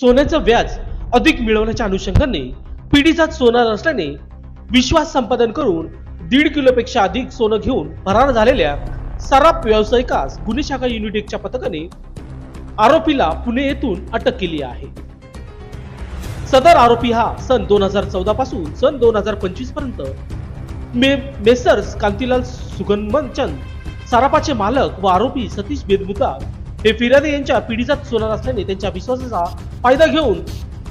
सोन्याचं व्याज अधिक मिळवण्याच्या अनुषंगाने पिढीजात सोनार नसल्याने विश्वास संपादन करून दीड किलोपेक्षा अधिक सोनं घेऊन फरार झालेल्या सराफ व्यावसायिकास गुन्हे शाखा युनिट एकच्या पथकाने आरोपीला पुणे येथून अटक केली आहे. सदर आरोपी हा सन दोन हजार चौदा पासून सन दोन हजार पंचवीसपर्यंत मे मेसर्स कांतीलाल सुगनमचंद सराफाचे मालक व आरोपी सतीश बेदमुता हे फिर्यादी यांच्या पिढीचाच सोनार असल्याने त्यांच्या विश्वासाचा फायदा घेऊन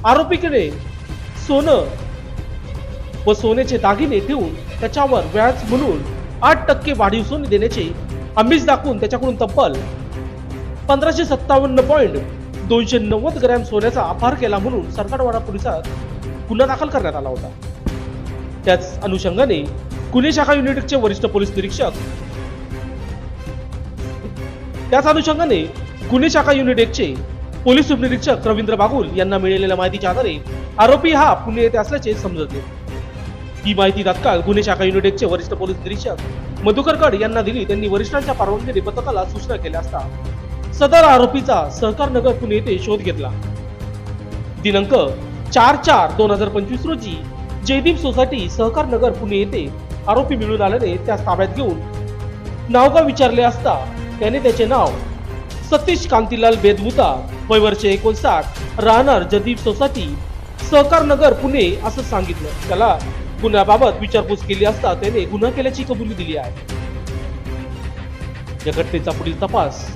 आरोपीकडे सोनं व सोन्याचे दागिने ठेवून त्याच्यावर व्याज म्हणून आठ टक्के वाढीव सोने देण्याचे आम्हीच दाखवून त्याच्याकडून तब्बल पंधराशे सत्तावन्न पॉईंट दोनशे नव्वद ग्रॅम सोन्याचा अपहार केला म्हणून सरकारवाडा पोलिसात गुन्हा दाखल करण्यात आला होता. त्याच अनुषंगाने गुन्हे शाखा युनिटचे वरिष्ठ पोलीस निरीक्षक त्याच अनुषंगाने गुन्हे शाखा युनिट एकचे पोलीस उपनिरीक्षक रवींद्र बागुल यांना मिळालेल्या माहितीच्या आधारे आरोपी हा पुणे येथे असल्याचे समजते ही माहिती तात्काळ गुन्हे शाखा युनिट एकचे वरिष्ठ पोलीस निरीक्षक मधुकर गड यांना दिली. त्यांनी वरिष्ठांच्या परवानगीने पथकाला सूचना केल्या असता सदर आरोपीचा सहकार नगर पुणे येथे शोध घेतला. दिनांक चार चार दोन हजार पंचवीस रोजी जयदीप सोसायटी सहकार नगर पुणे येथे आरोपी मिळून आल्याने त्यास ताब्यात घेऊन नावगाव विचारले असता त्याने त्याचे नाव सतीश कांतीलाल बेदमुता वय वर्ष एकोणसाठ राहणार जदीप सोसायटी सहकार नगर पुणे असं सांगितलं. त्याला गुन्ह्याबाबत विचारपूस केली असता त्याने गुन्हा केल्याची कबुली दिली आहे. या घटनेचा पुढील तपास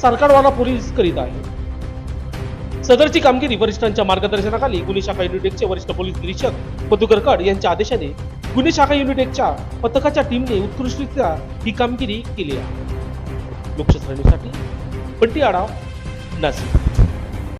सरकारवाला पोलीस करीत आहे. सदरची कामगिरी वरिष्ठांच्या मार्गदर्शनाखाली गुन्हे शाखा युनिटेकचे वरिष्ठ पोलीस निरीक्षक मधुकर कड यांच्या आदेशाने गुन्हे शाखा युनिटेकच्या पथकाच्या टीमने उत्कृष्टरित्या ही कामगिरी केली आहे. लोकशाहीसाठी बंटी आढाव नाशिक.